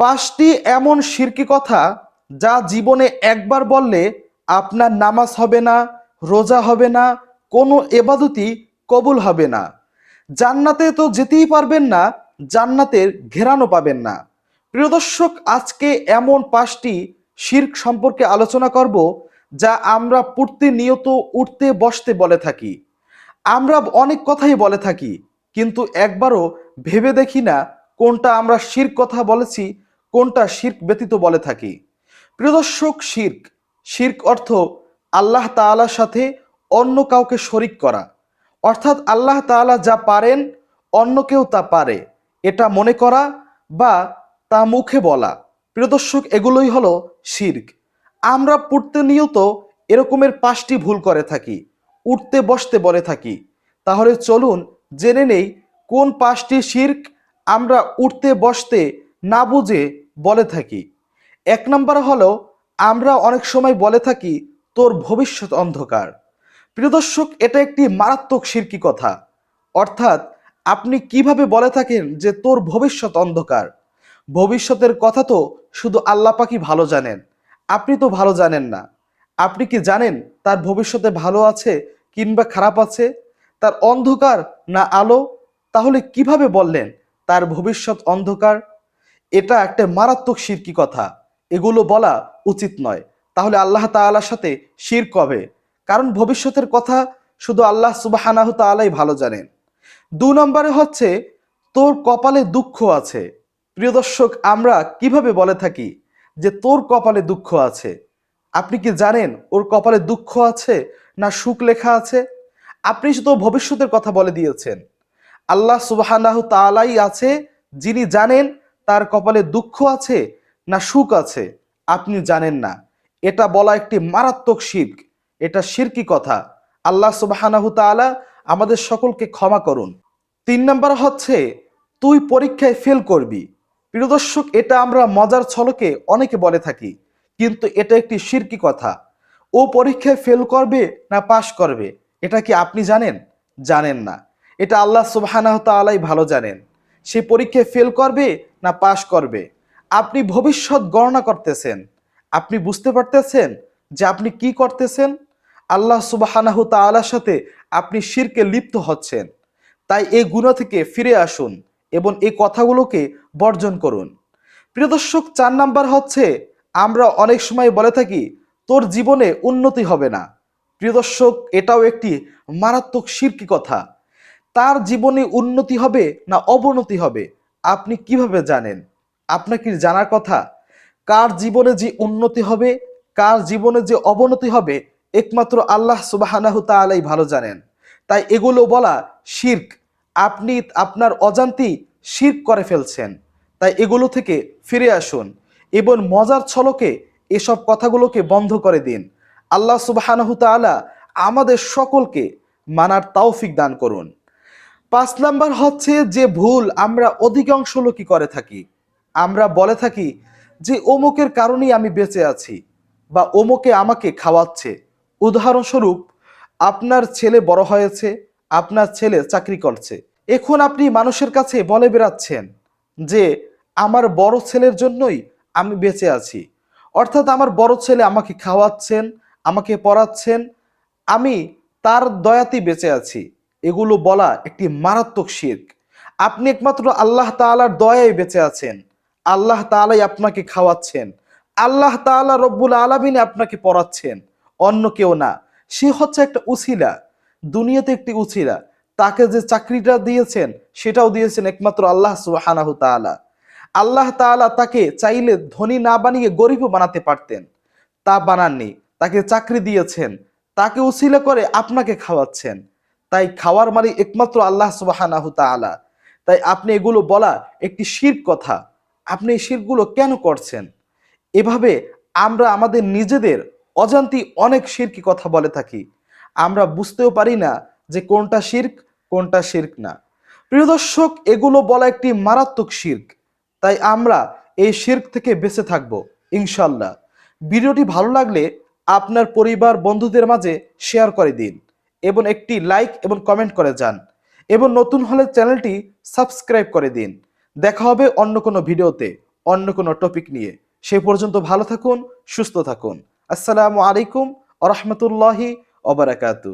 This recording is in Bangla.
পাঁচটি এমন শিরকি কথা যা জীবনে একবার বললে আপনার নামাজ হবে না, রোজা হবে না, কোনো এবাদতি কবুল হবে না। জান্নাতে তো যেতেই পারবেন না, জান্নাতের ঘেরানো পাবেন না। প্রিয় দর্শক, আজকে এমন পাঁচটি শির্ক সম্পর্কে আলোচনা করব যা আমরা প্রতিনিয়ত উঠতে, বসতে বলে থাকি। আমরা অনেক কথাই বলে থাকি, কিন্তু একবারও ভেবে দেখি না কোনটা আমরা শির্ক কথা বলেছি কোনটা শির্ক ব্যতীত বলে থাকি? প্রিয় দর্শক, শির্ক। শির্ক অর্থ আল্লাহ তাআলার সাথে অন্য কাউকে শরিক করা। অর্থাৎ আল্লাহ তাআলা যা পারেন, অন্য কেউ তা পারে। এটা মনে করা বা তা মুখে বলা। প্রিয় দর্শক, এগুলোই হলো শির্ক। আমরা প্রতিনিয়ত এরকমের পাঁচটি ভুল করে থাকি। উঠতে, বসতে বলে থাকি। তাহলে চলুন জেনে নেই কোন পাঁচটি শির্ক আমরা উঠতে, বসতে না বুঝে বলে থাকি। এক নম্বর হলো, আমরা অনেক সময় বলে থাকি, তোর ভবিষ্যৎ অন্ধকার। প্রিয় দর্শক, এটা একটি মারাত্মক শিরকি কথা। অর্থাৎ, আপনি কীভাবে বলে থাকেন যে তোর ভবিষ্যৎ অন্ধকার? ভবিষ্যতের কথা তো শুধু আল্লাহ পাকি ভালো জানেন। আপনি তো ভালো জানেন না। আপনি কি জানেন তার ভবিষ্যতে ভালো আছে কিংবা খারাপ আছে? তার অন্ধকার না আলো? তাহলে কীভাবে বললেন তার ভবিষ্যৎ অন্ধকার? এটা একটা মারাত্মক শিরকি কথা। এগুলো বলা উচিত নয়। তাহলে আল্লাহ তাআলার সাথে শির কবে কারণ ভবিষ্যতের কথা শুধু আল্লাহ সুবাহানাহু তাআলাই ভালো জানেন। দু নম্বরে হচ্ছে, তোর কপালে দুঃখ আছে। প্রিয় দর্শক, আমরা কীভাবে বলে থাকি যে তোর কপালে দুঃখ আছে? আপনি কি জানেন ওর কপালে দুঃখ আছে না সুখ লেখা আছে? আপনি শুধু ভবিষ্যতের কথা বলে দিয়েছেন। আল্লাহ সুবাহানাহ তালাই আছে যিনি জানেন তার কপালে দুঃখ আছে না সুখ আছে, আপনি জানেন না। এটা বলা একটি মারাত্মক শির্ক। এটা শিরকি কথা। আল্লাহ সুবাহানাহু তাআলা আমাদের সকলকে ক্ষমা করুন। তিন নম্বর হচ্ছে, তুই পরীক্ষায় ফেল করবি। প্রিয় দর্শক, এটা আমরা মজার ছলকে অনেকে বলে থাকি, কিন্তু এটা একটি শিরকি কথা। ও পরীক্ষায় ফেল করবে না পাশ করবে? এটা কি আপনি জানেন? জানেন না। এটা আল্লাহ সুবহানাহ ভালো জানেন। সে পরীক্ষায় ফেল করবে না পাশ করবে? আপনি ভবিষ্যৎ গণনা করতেছেন। আপনি বুঝতে পারতেছেন যে আপনি কি করতেছেন? আল্লাহ সুবাহানাহু তাআলার সাথে আপনি শিরকে লিপ্ত হচ্ছেন। তাই এই গুণা থেকে ফিরে আসুন এবং এই কথাগুলোকে বর্জন করুন। প্রিয় দর্শক, চার নাম্বার হচ্ছে, আমরা অনেক সময় বলে থাকি, তোর জীবনে উন্নতি হবে না। প্রিয় দর্শক, এটাও একটি মারাত্মক শিরকি কথা। তার জীবনে উন্নতি হবে না অবনতি হবে? আপনি কীভাবে জানেন? আপনার কি জানার কথা? কার জীবনে যে উন্নতি হবে, কার জীবনে যে অবনতি হবে, একমাত্র আল্লাহ সুবাহানাহ তাআলাই ভালো জানেন। তাই এগুলো বলা শির্ক। আপনি আপনার অজান্তি শির্ক করে ফেলছেন। তাই এগুলো থেকে ফিরে আসুন এবং মজার ছলকে এসব কথাগুলোকে বন্ধ করে দিন। আল্লাহ সুবাহানাহু তাআলা আমাদের সকলকে মানার তাওফিক দান করুন। পাঁচ নাম্বার হচ্ছে যে ভুল আমরা অধিকাংশ লোকই করে থাকি। আমরা বলে থাকি যে অমুকের কারণেই আমি বেঁচে আছি বা অমুকে আমাকে খাওয়াচ্ছে। উদাহরণস্বরূপ, আপনার ছেলে বড় হয়েছে, আপনার ছেলে চাকরি করছে। এখন আপনি মানুষের কাছে বলে বেড়াচ্ছেন যে, আমার বড় ছেলের জন্যই আমি বেঁচে আছি। অর্থাৎ আমার বড় ছেলে আমাকে খাওয়াচ্ছেন, আমাকে পড়াচ্ছেন, আমি তার দয়াতেই বেঁচে আছি। এগুলো বলা একটি মারাত্মক শির্ক। আপনি একমাত্র আল্লাহ তাআলার দয়ায় বেঁচে আছেন। আল্লাহ তাআলাই আপনাকে খাওয়াচ্ছেন। আল্লাহ তাআলা রব্বুল আলামিনে আপনাকে পড়াচ্ছেন। অন্য কেউ না। সে হচ্ছে একটা উছিলা দুনিয়াতে একটি উছিলা তাকে যে চাকরিটা দিয়েছেন, সেটাও দিয়েছেন একমাত্র আল্লাহ তাআলা। আল্লাহ তাআলা তাকে চাইলে ধনী না বানিয়ে গরিবও বানাতে পারতেন। তা বানাননি। তাকে চাকরি দিয়েছেন। তাকে উছিলা করে আপনাকে খাওয়াচ্ছেন। তাই খাওয়ার মালিক একমাত্র আল্লাহ তাআলা। তাই আপনি এগুলো বলা একটি শির কথা। আপনি এই শিরগুলো কেন করছেন? এভাবে আমরা আমাদের নিজেদের অজান্তি অনেক শিরকি কথা বলে থাকি। আমরা বুঝতেও পারি না যে কোনটা শির্ক কোনটা শির্ক না। প্রিয় দর্শক, এগুলো বলা একটি মারাত্মক শির্ক। তাই আমরা এই শির্ক থেকে বেঁচে থাকব ইনশাল্লাহ ভিডিওটি ভালো লাগলে আপনার পরিবার, বন্ধুদের মাঝে শেয়ার করে দিন। এবং একটি লাইক এবং কমেন্ট করে যান। এবং নতুন হলে চ্যানেলটি সাবস্ক্রাইব করে দিন। দেখা হবে অন্য কোনো ভিডিওতে, অন্য কোনো টপিক নিয়ে। সে পর্যন্ত ভালো থাকুন, সুস্থ থাকুন। আসসালামু আলাইকুম আ রহমতুল্লাহি অবরাকাতু